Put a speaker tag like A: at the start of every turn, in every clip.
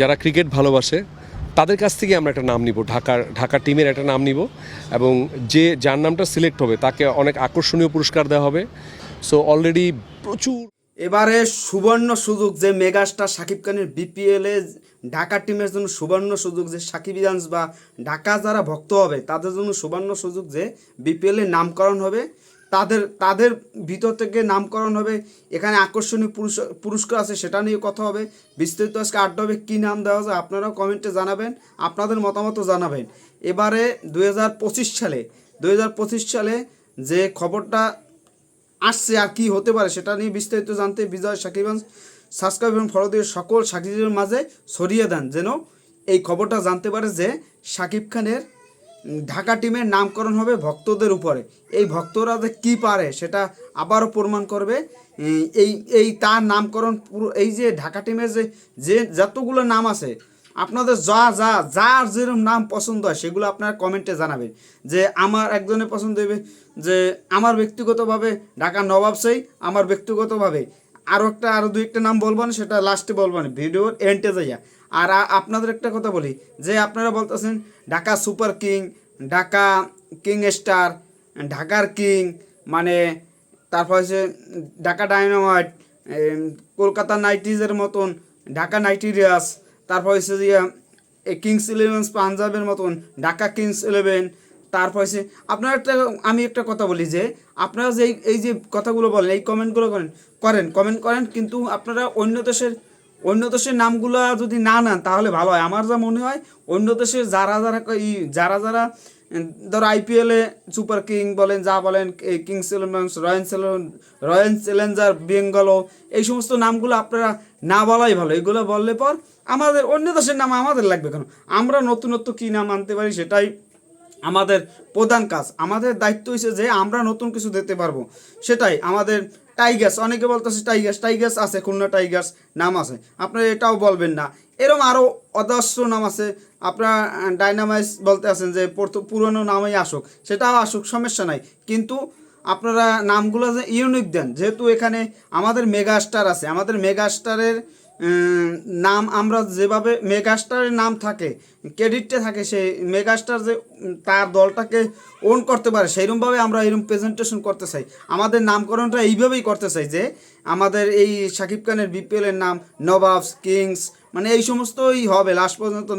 A: যারা ক্রিকেট ভালোবাসে, তাদের কাছ থেকে আমরা একটা নাম নিব। ঢাকার, ঢাকা টিমের একটা নাম নিব এবং যে, যার নামটা সিলেক্ট হবে, তাকে অনেক আকর্ষণীয় পুরস্কার দেওয়া হবে। সো অলরেডি প্রচুর
B: এবারে সুবর্ণ সুযোগ যে মেগাস্টার সাকিব খানের বিপিএল ঢাকা টিমের জন্য সুবর্ণ সুযোগ যে সাকিব ইরান্স বা ঢাকা যারা ভক্ত হবে, তাদের জন্য সুবর্ণ সুযোগ যে বিপিএল নামকরণ হবে। তাদের তাদের ভিতর থেকে নামকরণ হবে। এখানে আকর্ষণীয় পুরুষ, পুরস্কার আছে, সেটা নিয়ে কথা হবে। বিস্তারিত আজকে আড্ডা হবে, কী নাম দেওয়া যায় আপনারাও কমেন্টে জানাবেন, আপনাদের মতামতও জানাবেন। এবারে দু হাজার পঁচিশ সালে দু হাজার পঁচিশ সালে যে খবরটা আসছে আর কি হতে পারে, সেটা নিয়ে বিস্তারিত জানতে বিজয় সাকিবান সাবস্ক্রাইব এবং ফলো দিয়ে সকল সাকিবের মাঝে ছড়িয়ে দেন, যেন এই খবরটা জানতে পারে যে সাকিব খানের ঢাকা টিমের নামকরণ হবে ভক্তদের উপরে। এই ভক্তরা যে কী পারে সেটা আবারও প্রমাণ করবে। এই এই তার নামকরণ পুরো, এই যে ঢাকা টিমের যে যে যতগুলো নাম আছে, আপনাদের যা যা, যার যেরকম নাম পছন্দ হয় সেগুলো আপনারা কমেন্টে জানাবেন। যে আমার একজনের পছন্দ হবে, যে আমার ব্যক্তিগতভাবে ঢাকা নবাব সেই, আমার ব্যক্তিগতভাবে আরও একটা আরও দুই একটা নাম বলব না, সেটা লাস্টে বলব না, ভিডিওর এন্টে যাইয়া। আর আপনাদের একটা কথা বলি যে আপনারা বলতেছেন Dhaka super king Dhaka king star ঢাকার কিং মানে তারপর হচ্ছে ঢাকা ডাইনামাইট এম, কলকাতা নাইটিজের মতন ঢাকা নাইটিরিয়াস তারপর হচ্ছে যে কিংস ইলেভেন পাঞ্জাবের মতন ঢাকা কিংস ইলেভেন তারপর হচ্ছে আপনারা একটা আমি একটা কথা বলি যে আপনারা যে এই যে কথাগুলো বলেন এই কমেন্টগুলো করেন করেন কমেন্ট করেন কিন্তু আপনারা অন্য দেশের অন্য দেশের নামগুলো যদি না নেন, তাহলে ভালো হয়। আমার যা মনে হয়, অন্য দেশের যারা যারা যারা যারা ধরো আইপিএলে সুপার কিং বলেন, যা বলেন Kings Eleven Royal Challenge Royal Challenger Bangalore এই সমস্ত নামগুলো আপনারা না বলাই ভালো। এগুলো বললে পর আমাদের অন্য দেশের নাম আমাদের লাগবে কেন? আমরা নতুনত্ব কী নাম আনতে পারি সেটাই আমাদের প্রধান কাজ। আমাদের দায়িত্ব হচ্ছে যে আমরা নতুন কিছু দিতে পারব। সেটাই আমাদের টাইগার্স অনেকে বলতেছে টাইগার্স টাইগার্স আছে খুলনা টাইগার্স নাম আছে। আপনারা এটাও বলবেন না। এরম আরও অদস্য নাম আছে। আপনার ডাইনামাইস বলতে আছেন যে পুরনো নামই আসুক। সেটাও আসুক সমস্যা নাই। কিন্তু আপনারা নামগুলো যে ইউনিক দেন যেহেতু এখানে আমাদের মেগাস্টার আছে। আমাদের মেগা স্টারের উম, নাম আমরা যেভাবে মেগাস্টারের নাম থাকে ক্রেডিটটা থাকে, সেই মেগাস্টার যে তার দলটাকে ওন করতে পারে সেইরকমভাবে আমরা এরকম প্রেজেন্টেশন করতে চাই। আমাদের নামকরণটা এইভাবেই করতে চাই যে, আমাদের এই শাকিব খানের বিপিএলের নাম, নবাবস, কিংস মানে এই সমস্তই হবে। লাস্ট পর্যন্ত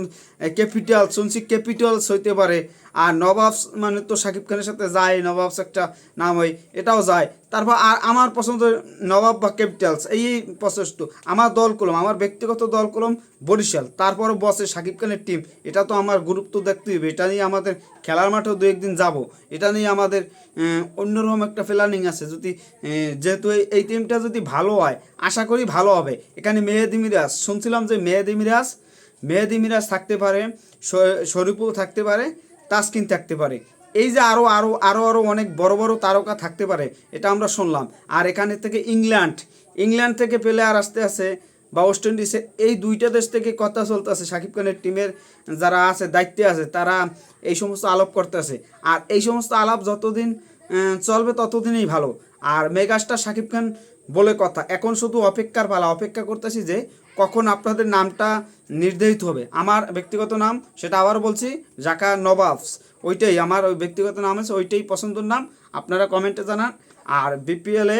B: ক্যাপিটাল শুনছি ক্যাপিটালস হইতে পারে। আর নবাবস মানে তো শাকিব খানের সাথে যায়, নবাবস একটা নাম হয় এটাও যায়। তারপর আর আমার পছন্দ নবাব বা ক্যাপিটালস এই প্রচেষ্ট আমার দল কলম, আমার ব্যক্তিগত দল কলম বরিশাল তারপর বসে শাকিব খানের টিম এটা তো আমার গুরুত্ব দেখতে হবে, এটা নিয়ে আমাদের খেলার মাঠেও দু একদিন যাব। এটা নিয়ে আমাদের অন্যরকম একটা প্ল্যানিং আছে। যদি যেহেতু এই- টিমটা যদি ভালো হয়, আশা করি ভালো হবে। এখানে মেহেদি মিরাজ, শুনছিলাম যে মেহেদি মিরাজ মেহেদি মিরাজ থাকতে পারে, শ- শরীফুল থাকতে পারে তাসকিন থাকতে পারে। এই যে আরও আরও আরও আরও অনেক বড় বড় তারকা থাকতে পারে, এটা আমরা শুনলাম। আর এখানে থেকে ইংল্যান্ড ইংল্যান্ড থেকে প্লেয়ার আসতে আছে বা ওয়েস্ট ইন্ডিজে এই দুইটা দেশ থেকে কথা চলতেছে সাকিব খানের টিমের যারা আছে, দায়িত্বে আছে, তারা এই সমস্ত আলাপ করতেছে আর এই সমস্ত আলাপ যতদিন চলবে ততদিনই ভালো। আর মেগাস্টার সাকিব খান বলে কথা। এখন শুধু অপেক্ষার পালা। অপেক্ষা করতেছি যে কখন আপনাদের নামটা নির্ধারিত হবে। আমার ব্যক্তিগত নাম, সেটা আবার বলছি, জাকা নবাবস। ওইটাই, আমার ওই ব্যক্তিগত নাম আছে, ওইটাই পছন্দের নাম। আপনারা কমেন্টে জানান। আর বিপিএলে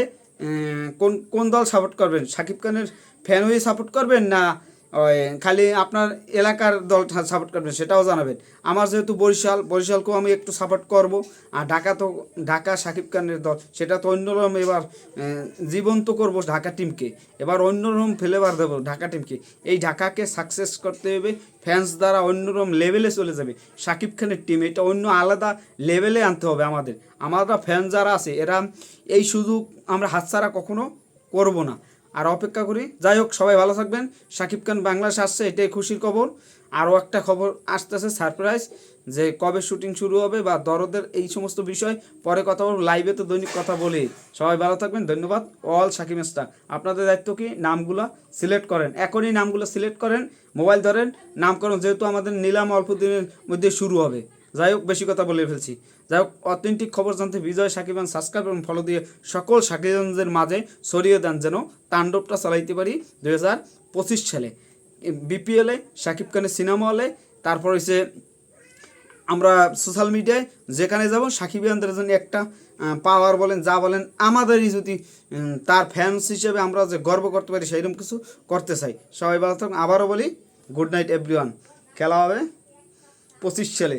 B: কোন কোন দল সাপোর্ট করবেন? সাকিব খানের ফ্যান হয়ে সাপোর্ট করবেন না ওই খালি আপনার এলাকার দল সাপোর্ট করবেন সেটাও জানাবেন। আমার যেহেতু বরিশাল, বরিশালকেও আমি একটু সাপোর্ট করব, আর ঢাকা তো, ঢাকা সাকিব খানের দল, সেটা তো অন্যরকম এবার জীবন্ত করব ঢাকা টিমকে এবার অন্যরকম ফ্লেভার দেবো ঢাকা টিমকে এই ঢাকাকে সাকসেস করতে হবে ফ্যান্স দ্বারা অন্যরকম লেভেলে চলে যাবে। সাকিব খানের টিম এটা অন্য আলাদা লেভেলে আনতে হবে আমাদের। আমরা ফ্যান যারা আছে, এরা এই সুযোগ আমরা হাতছাড়া কখনো করব না। আর অপেক্ষা করি। যাই হোক, সবাই ভালো থাকবেন। সাকিব খান বাংলাদেশ আসছে, এটাই খুশির খবর। আরও একটা খবর আসতেছে, সারপ্রাইজ, যে কবে শুটিং শুরু হবে বা দরদের এই সমস্ত বিষয়, পরে কথা বলব লাইভে তো দৈনিক কথা বলি। সবাই ভালো থাকবেন, ধন্যবাদ। অল সাকিব স্টার আপনাদের দায়িত্ব কি? নামগুলো সিলেক্ট করেন। এখনই নামগুলো সিলেক্ট করেন মোবাইল ধরেন, নামকরণ, যেহেতু আমাদের নিলাম অল্প দিনের মধ্যে শুরু হবে। যাই হোক, বেশি কথা বলে ফেলছি। যাই হোক, অথেন্টিক খবর জানতে বিজয় সাকিবান সাবস্ক্রাইব এবং ফলো দিয়ে সকল সাকিবানদের মাঝে ছড়িয়ে দেন যেন তাণ্ডবটা চালাইতে পারি দুই হাজার পঁচিশ সালে। বিপিএলে শাকিব খানের সিনেমা হলে তারপর হচ্ছে আমরা সোশ্যাল মিডিয়ায় যেখানে যাব সাকিব খানদের জন্য একটা পাওয়ার বলেন, যা বলেন, আমাদেরই যদি তার ফ্যান্স হিসেবে আমরা যে গর্ব করতে পারি, সেইরকম কিছু করতে চাই। সবাই ভালো থাকুন। আবারও বলি গুড নাইট এভরিওয়ান খেলা হবে পঁচিশ সালে।